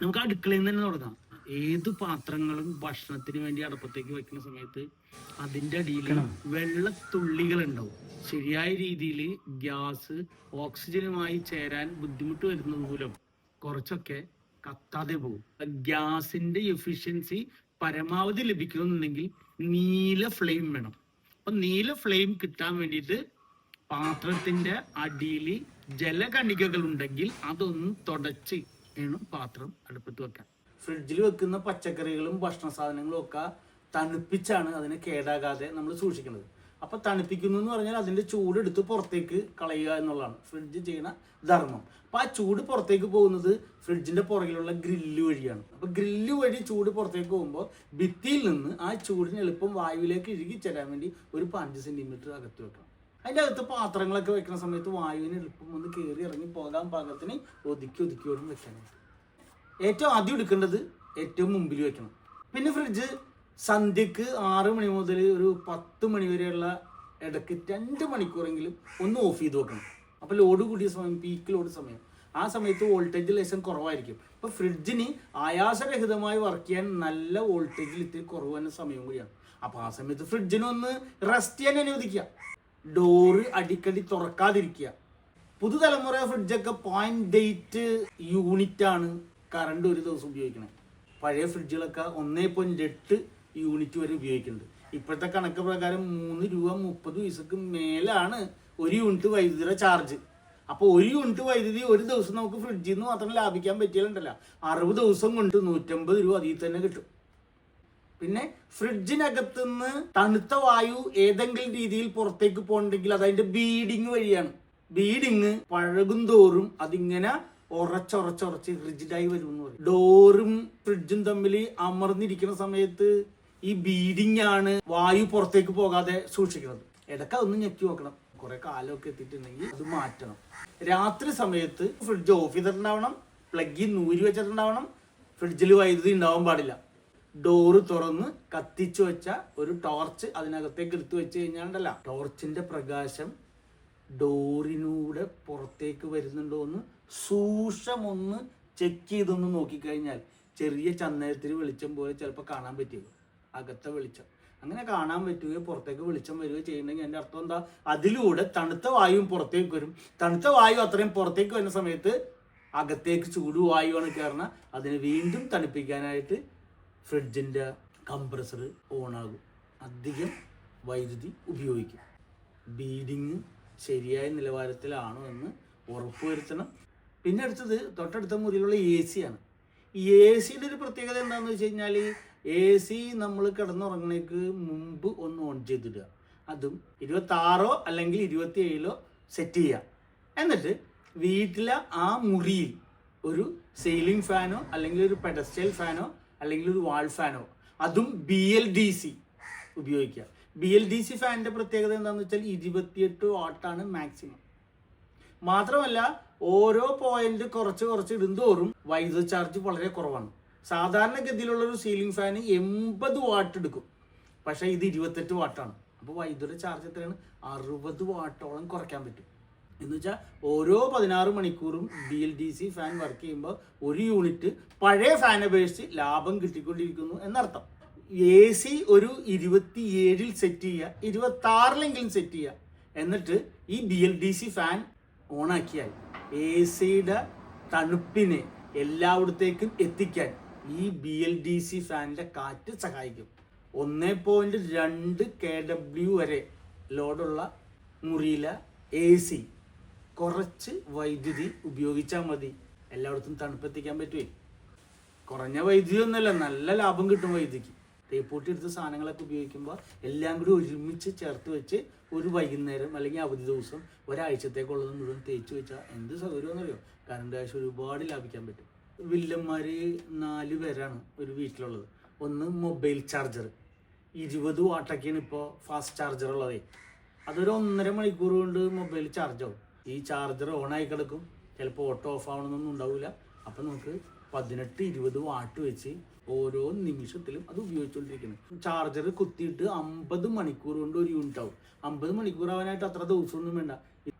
നമുക്ക് അടുക്കളയിൽ നിന്ന് തന്നെ തുടങ്ങാം. ഏത് പാത്രങ്ങളും ഭക്ഷണത്തിന് വേണ്ടി അടുപ്പത്തേക്ക് വെക്കുന്ന സമയത്ത് അതിന്റെ അടിയിൽ വെള്ളത്തുള്ളികൾ ഉണ്ടാവും ശരിയായ രീതിയിൽ ഗ്യാസ് ഓക്സിജനുമായി ചേരാൻ ബുദ്ധിമുട്ട് വരുന്നത് മൂലം കുറച്ചൊക്കെ കത്താതെ പോകും. ഗ്യാസിന്റെ എഫിഷ്യൻസി പരമാവധി ലഭിക്കണമെന്നുണ്ടെങ്കിൽ നീല ഫ്ലെയിം വേണം. അപ്പൊ നീല ഫ്ലെയിം കിട്ടാൻ വേണ്ടിയിട്ട് പാത്രത്തിന്റെ അടിയിൽ ജലകണികകൾ ഉണ്ടെങ്കിൽ അതൊന്ന് തുടച്ച് വേണം പാത്രം അടുപ്പത്ത് വെക്കാൻ ഫ്രിഡ്ജിൽ വെക്കുന്ന പച്ചക്കറികളും ഭക്ഷണ സാധനങ്ങളും ഒക്കെ തണുപ്പിച്ചാണ് അതിനെ കേടാകാതെ നമ്മൾ സൂക്ഷിക്കുന്നത്. അപ്പൊ തണുപ്പിക്കുന്നു എന്ന് പറഞ്ഞാൽ അതിന്റെ ചൂട് എടുത്ത് പുറത്തേക്ക് കളയുക എന്നുള്ളതാണ്. ഫ്രിഡ്ജ് ചെയ്യുന്ന ധർമ്മം. അപ്പൊ ആ ചൂട് പുറത്തേക്ക് പോകുന്നത് ഫ്രിഡ്ജിന്റെ പുറകിലുള്ള ഗ്രില്ല് വഴിയാണ്. അപ്പൊ ഗ്രില്ല് വഴി ചൂട് പുറത്തേക്ക് പോകുമ്പോൾ ഭിത്തിയിൽ നിന്ന് ആ ചൂടിന് എളുപ്പം വായുവിലേക്ക് ഇഴുകി ചേരാൻ വേണ്ടി ഒരു പഞ്ച് സെന്റിമീറ്റർ അകത്ത് വെക്കണം. അതിന്റെ അകത്ത് പാത്രങ്ങളൊക്കെ വെക്കുന്ന സമയത്ത് വായുവിന് എളുപ്പം ഒന്ന് കയറി ഇറങ്ങി പോകാൻ പാകത്തിന് ഒതുക്കി ഒതുക്കിയോടും വെക്കാനായിട്ട്. ഏറ്റവും ആദ്യം എടുക്കേണ്ടത് ഏറ്റവും മുമ്പിൽ വെക്കണം. പിന്നെ ഫ്രിഡ്ജ് സന്ധ്യക്ക് ആറ് മണി മുതൽ ഒരു പത്ത് മണി വരെയുള്ള ഇടയ്ക്ക് രണ്ട് മണിക്കൂറെങ്കിലും ഒന്ന് ഓഫ് ചെയ്ത് വെക്കണം. അപ്പോൾ ലോഡ് കൂടിയ സമയം പീക്ക് ലോഡ് സമയം. ആ സമയത്ത് വോൾട്ടേജ് ലേശം കുറവായിരിക്കും. അപ്പോൾ ഫ്രിഡ്ജിന് ആയാസരഹിതമായി വർക്ക് ചെയ്യാൻ നല്ല വോൾട്ടേജിൽ ഇത്തിരി കുറവ് തന്നെ സമയം കൂടിയാണ്. അപ്പോൾ ആ സമയത്ത് ഫ്രിഡ്ജിനൊന്ന് റെസ്റ്റ് ചെയ്യാൻ അനുവദിക്കുക. ഡോറ് അടിക്കടി തുറക്കാതിരിക്കുക. പുതുതലമുറ ഫ്രിഡ്ജൊക്കെ പോയിന്റ് എയ്റ്റ് യൂണിറ്റ് ആണ് കറണ്ട് ഒരു ദിവസം ഉപയോഗിക്കുന്നത് പഴയ ഫ്രിഡ്ജുകളൊക്കെ ഒന്നേ പോയിന്റ് എട്ട് യൂണിറ്റ് വരെ ഉപയോഗിക്കുന്നുണ്ട് ഇപ്പോഴത്തെ കണക്ക് പ്രകാരം മൂന്ന് രൂപ മുപ്പത് പൈസക്ക് മേലാണ് ഒരു യൂണിറ്റ് വൈദ്യുതിയുടെ ചാർജ് അപ്പോൾ ഒരു യൂണിറ്റ് വൈദ്യുതി ഒരു ദിവസം നമുക്ക് ഫ്രിഡ്ജിൽ നിന്ന് മാത്രം ലാഭിക്കാൻ പറ്റിയാലുണ്ടല്ല. അറുപത് ദിവസം കൊണ്ട് നൂറ്റമ്പത് രൂപ അതിൽ തന്നെ കിട്ടും. പിന്നെ ഫ്രിഡ്ജിനകത്ത് നിന്ന് തണുത്ത വായു ഏതെങ്കിലും രീതിയിൽ പുറത്തേക്ക് പോകണമെങ്കിൽ അത് അതിന്റെ ബീഡിങ് വഴിയാണ്. ബീഡിങ് പഴകും തോറും അതിങ്ങനെ ഉറച്ചുറച്ചുറച്ച് റിജിഡായി വരും എന്ന് പറയും. ഡോറും ഫ്രിഡ്ജും തമ്മിൽ അമർന്നിരിക്കുന്ന സമയത്ത് ഈ ബീഡിങ് ആണ് വായു പുറത്തേക്ക് പോകാതെ സൂക്ഷിക്കുന്നത്. ഇടയ്ക്ക് അതൊന്ന് ഞെക്കി നോക്കണം. കുറെ കാലമൊക്കെ എത്തിയിട്ടുണ്ടെങ്കിൽ അത് മാറ്റണം. രാത്രി സമയത്ത് ഫ്രിഡ്ജ് ഓഫ് ചെയ്തിട്ടുണ്ടാവണം പ്ലഗിൽ നൂരി വെച്ചിട്ടുണ്ടാവണം ഫ്രിഡ്ജിൽ വൈദ്യുതി ഉണ്ടാവാൻ പാടില്ല. ഡോറ് തുറന്ന് കത്തിച്ചു വെച്ച ഒരു ടോർച്ച് അതിനകത്തേക്ക് എടുത്തു വെച്ച് കഴിഞ്ഞാണ്ടല്ല ടോർച്ചിന്റെ പ്രകാശം ഡോറിനൂടെ പുറത്തേക്ക് വരുന്നുണ്ടോ എന്ന് സൂക്ഷ്മൊന്ന് ചെക്ക് ചെയ്തൊന്ന് നോക്കിക്കഴിഞ്ഞാൽ ചെറിയ ചന്ദനത്തിന് വെളിച്ചം പോലെ ചിലപ്പോൾ കാണാൻ പറ്റിയത് അകത്തെ വെളിച്ചം. അങ്ങനെ കാണാൻ പറ്റുകയോ പുറത്തേക്ക് വെളിച്ചം വരികയോ ചെയ്യുന്നെങ്കിൽ എന്റെ അർത്ഥം എന്താ? അതിലൂടെ തണുത്ത വായുവും പുറത്തേക്ക് വരും. തണുത്ത വായു അത്രയും പുറത്തേക്ക് വരുന്ന സമയത്ത് അകത്തേക്ക് ചൂടുവായുവാണ് കയറുന്ന അതിനെ വീണ്ടും തണുപ്പിക്കാനായിട്ട് ഫ്രിഡ്ജിന്റെ കംപ്രസർ ഓണാകും. അധികം വൈദ്യുതി ഉപയോഗിക്കും. ബീഡിങ് ശരിയായ നിലവാരത്തിലാണോ എന്ന് ഉറപ്പുവരുത്തണം. പിന്നെ അടുത്തത് തൊട്ടടുത്ത മുറിയിലുള്ള എ സി ആണ്. ഈ എ സിയുടെ ഒരു പ്രത്യേകത എന്താണെന്ന് വെച്ച് കഴിഞ്ഞാൽ എ സി നമ്മൾ കിടന്നുറങ്ങണേക്ക് മുമ്പ് ഒന്ന് ഓൺ ചെയ്തിടുക. അതും ഇരുപത്താറോ അല്ലെങ്കിൽ ഇരുപത്തി ഏഴിലോ സെറ്റ് ചെയ്യുക. എന്നിട്ട് വീട്ടിലെ ആ മുറിയിൽ ഒരു സീലിംഗ് ഫാനോ അല്ലെങ്കിൽ ഒരു പെഡസ്റ്റൈൽ ഫാനോ അല്ലെങ്കിൽ ഒരു വാൾ ഫാനോ. അതും ബി എൽ ഡി സി ഉപയോഗിക്കുക. ബി എൽ ഡി സി ഫാനിന്റെ പ്രത്യേകത എന്താണെന്ന് വെച്ചാൽ ഇരുപത്തിയെട്ട് വാട്ടാണ് മാക്സിമം മാത്രമല്ല ഓരോ പോയിന്റ് കുറച്ച് കുറച്ച് ഇടുന്തോറും വൈദ്യുത ചാർജ് വളരെ കുറവാണ്. സാധാരണഗതിയിലുള്ള ഒരു സീലിംഗ് ഫാന് എൺപത് വാട്ട് എടുക്കും. പക്ഷേ ഇത് ഇരുപത്തെട്ട് വാട്ടാണ് അപ്പോൾ വൈദ്യുത ചാർജ് എത്രയാണ്? അറുപത് വാട്ടോളം കുറയ്ക്കാൻ പറ്റും. എന്ന് വെച്ചാൽ ഓരോ പതിനാറ് മണിക്കൂറും B L D C fan work ചെയ്യുമ്പോൾ ഒരു യൂണിറ്റ് പഴയ ഫാൻ അപേക്ഷിച്ച് ലാഭം കിട്ടിക്കൊണ്ടിരിക്കുന്നു എന്നർത്ഥം. എ സി ഒരു ഇരുപത്തിയേഴിൽ സെറ്റ് ചെയ്യുക ഇരുപത്തി ആറിലെങ്കിലും സെറ്റ് ചെയ്യുക. എന്നിട്ട് ഈ B L D C fan ഓണാക്കിയാൽ A സിയുടെ തണുപ്പിനെ എല്ലായിടത്തേക്കും എത്തിക്കാൻ ഈ ബി എൽ ഡി സി ഫാനിന്റെ കാറ്റ് സഹായിക്കും. ഒന്നേ പോയിന്റ് രണ്ട് കെ ഡബ്ല്യു വരെ ലോഡുള്ള മുറിയിലെ എ സി കുറച്ച് വൈദ്യുതി ഉപയോഗിച്ചാൽ മതി. എല്ലായിടത്തും തണുപ്പെത്തിക്കാൻ പറ്റുമേ കുറഞ്ഞ വൈദ്യുതി ഒന്നുമല്ല നല്ല ലാഭം കിട്ടും വൈദ്യുതിക്ക്. തേപ്പൂട്ടി എടുത്ത സാധനങ്ങളൊക്കെ ഉപയോഗിക്കുമ്പോൾ എല്ലാം കൂടി ഒരുമിച്ച് ചേർത്ത് വെച്ച് ഒരു വൈകുന്നേരം അല്ലെങ്കിൽ അവധി ദിവസം ഒരാഴ്ചത്തേക്കുള്ളത് മുഴുവൻ തേച്ച് വെച്ചാൽ എന്ത് സൗകര്യമെന്നറിയോ കറണ്ട് ആവശ്യം ഒരുപാട് ലാഭിക്കാൻ പറ്റും. വില്ലന്മാർ നാല് പേരാണ് ഒരു വീട്ടിലുള്ളത്. ഒന്ന് മൊബൈൽ ചാർജർ ഇരുപത് വാട്ടൊക്കെയാണ് ഇപ്പോൾ ഫാസ്റ്റ് ചാർജർ ഉള്ളതേ. അതൊരു ഒന്നര മണിക്കൂർ കൊണ്ട് മൊബൈൽ ചാർജ് ആവും. ഈ ചാർജർ ഓൺ ആയി കിടക്കും. ചിലപ്പോൾ ഓട്ടോ ഓഫ് ആവണമെന്നൊന്നും ഉണ്ടാവില്ല. അപ്പം നമുക്ക് പതിനെട്ട് ഇരുപത് വാട്ട് വെച്ച് ഓരോ നിമിഷത്തിലും അത് ഉപയോഗിച്ചുകൊണ്ടിരിക്കണം ചാർജർ കുത്തിയിട്ട് അമ്പത് മണിക്കൂർ കൊണ്ട് ഒരു യൂണിറ്റ് ആവും. അമ്പത് മണിക്കൂർ ആവാനായിട്ട് അത്ര ദിവസമൊന്നും വേണ്ട.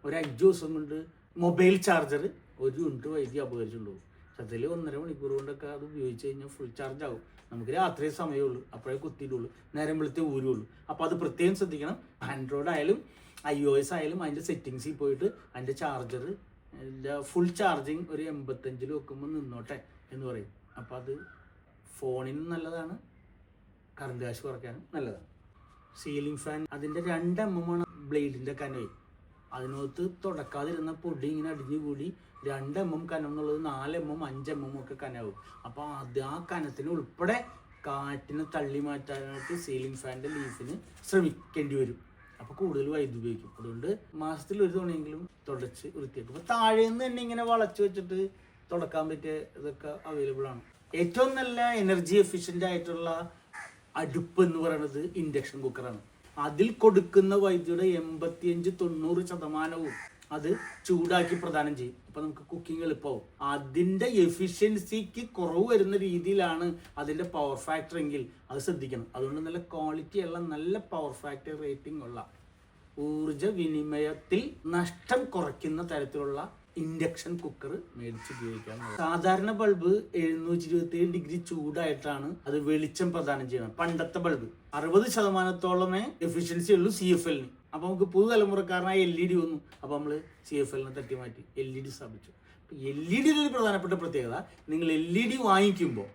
ഒരു അഞ്ച് ദിവസം കൊണ്ട് മൊബൈൽ ചാർജർ ഒരു യൂണിറ്റ് വൈദ്യുതി അപകരിച്ചിട്ടുണ്ടാവും അതിൽ ഒന്നര മണിക്കൂർ കൊണ്ടൊക്കെ അത് ഉപയോഗിച്ച് കഴിഞ്ഞാൽ ഫുൾ ചാർജ് ആവും. നമുക്ക് രാത്രി സമയമുള്ളൂ അപ്പോഴേ കുത്തിയിട്ടുള്ളൂ. നേരം വെളുത്തേ ഊരുള്ളൂ. അപ്പോൾ അത് പ്രത്യേകം ശ്രദ്ധിക്കണം. ആൻഡ്രോയിഡ് ആയാലും ഐ ഒ എസ് ആയാലും അതിന്റെ സെറ്റിങ്സിൽ പോയിട്ട് അതിന്റെ ചാർജർ ഫുൾ ചാർജിങ് ഒരു എൺപത്തഞ്ചിൽ വെക്കുമ്പോൾ നിന്നോട്ടെ എന്ന് പറയും. അപ്പോൾ അത് ഫോണിന് നല്ലതാണ് കറണ്ട് കാശ് കുറയ്ക്കാനും നല്ലതാണ്. സീലിംഗ് ഫാൻ അതിന്റെ രണ്ട് എം എം ആണ് ബ്ലേഡിന്റെ കനവേ. അതിനകത്ത് തുടക്കാതിരുന്ന പൊടി ഇങ്ങനെ അടിഞ്ഞു കൂടി രണ്ട് എം എം കനം എന്നുള്ളത് നാല് എം എം അഞ്ച് എം എം ഒക്കെ കനവും അപ്പോൾ അത് ആ കനത്തിന് ഉൾപ്പെടെ കാറ്റിനെ തള്ളി മാറ്റാനായിട്ട് സീലിംഗ് ഫാനിന്റെ ലീഫിന് ശ്രമിക്കേണ്ടി വരും. അപ്പോൾ കൂടുതൽ വൈദ്യുതി ഉപയോഗിക്കും. അതുകൊണ്ട് മാസത്തിൽ ഒരു തവണയെങ്കിലും തുടച്ച് വൃത്തിയാക്കും. അപ്പോൾ താഴെ നിന്ന് തന്നെ ഇങ്ങനെ വളച്ച് വെച്ചിട്ട് തുടക്കാൻ പറ്റിയ ഇതൊക്കെ അവൈലബിൾ ആണ്. ഏറ്റവും നല്ല എനർജി എഫിഷ്യന്റ് ആയിട്ടുള്ള അടുപ്പ് എന്ന് പറയുന്നത് ഇൻഡക്ഷൻ കുക്കറാണ് അതിൽ കൊടുക്കുന്ന വൈദ്യുതിയുടെ എൺപത്തിയഞ്ച് തൊണ്ണൂറ് ശതമാനവും അത് ചൂടാക്കി പ്രദാനം ചെയ്യും. അപ്പൊ നമുക്ക് കുക്കിംഗ് എളുപ്പമാവും. അതിന്റെ എഫിഷ്യൻസിക്ക് കുറവ് വരുന്ന രീതിയിലാണ് അതിന്റെ പവർ ഫാക്ടർ എങ്കിൽ അത് ശ്രദ്ധിക്കണം. അതുകൊണ്ട് നല്ല ക്വാളിറ്റി ഉള്ള നല്ല പവർ ഫാക്ടർ റേറ്റിംഗ് ഉള്ള ഊർജ വിനിമയത്തിൽ നഷ്ടം കുറയ്ക്കുന്ന തരത്തിലുള്ള ഇൻഡക്ഷൻ കുക്കർ മേടിച്ച് ഉപയോഗിക്കാം സാധാരണ ബൾബ് എഴുന്നൂറ്റി ഇരുപത്തി ഏഴ് ഡിഗ്രി ചൂടായിട്ടാണ് അത് വെളിച്ചം പ്രദാനം ചെയ്യുന്നത്. പണ്ടത്തെ ബൾബ് അറുപത് ശതമാനത്തോളമേ എഫിഷ്യൻസി ഉള്ളൂ സി എഫ് എല്ലിന് അപ്പൊ നമുക്ക് പുതുതലമുറക്കാരനായ എൽ ഇ ഡി വന്നു. അപ്പോൾ നമ്മൾ സി എഫ് എല്ലിനെ തട്ടി മാറ്റി എൽ ഇ ഡി സ്ഥാപിച്ചു. എൽ ഇ ഡിയുടെ ഒരു പ്രധാനപ്പെട്ട പ്രത്യേകത നിങ്ങൾ എൽ ഇ ഡി വാങ്ങിക്കുമ്പോൾ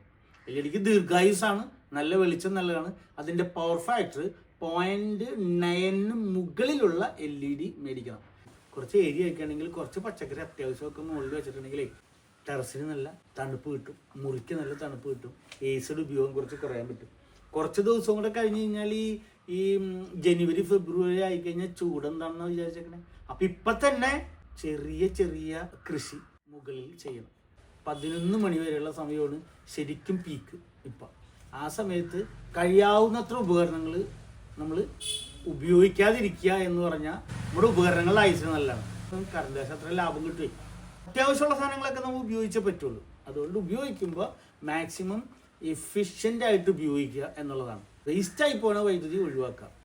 എൽ ഇ ഡിക്ക് ദീർഘായുസാണ് നല്ല വെളിച്ചം നല്ലതാണ്. അതിന്റെ പവർ ഫാക്ടർ പോയിന്റ് നയന് മുകളിലുള്ള എൽ ഇ ഡി മേടിക്കണം. കുറച്ച് ഏരിയ ഒക്കെ കുറച്ച് പച്ചക്കറി അത്യാവശ്യമൊക്കെ മുകളിൽ വെച്ചിട്ടുണ്ടെങ്കിൽ ടെറസിന് നല്ല തണുപ്പ് കിട്ടും. മുറിക്ക് നല്ല തണുപ്പ് കിട്ടും. ഏസിഡ് ഉപയോഗം കുറച്ച് കുറയാൻ പറ്റും. കുറച്ച് ദിവസം കൂടെ കഴിഞ്ഞ് കഴിഞ്ഞാൽ ഈ ഈ ജനുവരി ഫെബ്രുവരി ആയി കഴിഞ്ഞാൽ ചൂടെന്താണെന്ന് വിചാരിച്ചേക്കണേ? അപ്പൊ ഇപ്പൊ തന്നെ ചെറിയ ചെറിയ കൃഷി മുകളിൽ ചെയ്യണം. പതിനൊന്ന് മണി വരെയുള്ള സമയമാണ് ശരിക്കും പീക്ക് ഇപ്പം. ആ സമയത്ത് കഴിയാവുന്നത്ര ഉപകരണങ്ങൾ നമ്മൾ ഉപയോഗിക്കാതിരിക്കുക എന്ന് പറഞ്ഞാൽ നമ്മുടെ ഉപകരണങ്ങളുടെ ആയുസ് നല്ലതാണ്. കറണ്ട് അത്ര ലാഭം കിട്ടുകയും അത്യാവശ്യമുള്ള സാധനങ്ങളൊക്കെ നമ്മൾ ഉപയോഗിച്ചേ പറ്റുള്ളൂ. അതുകൊണ്ട് ഉപയോഗിക്കുമ്പോൾ മാക്സിമം എഫിഷ്യന്റ് ആയിട്ട് ഉപയോഗിക്കുക എന്നുള്ളതാണ്. വേസ്റ്റ് ആയി പോണ വൈദ്യുതി ഒഴിവാക്കുക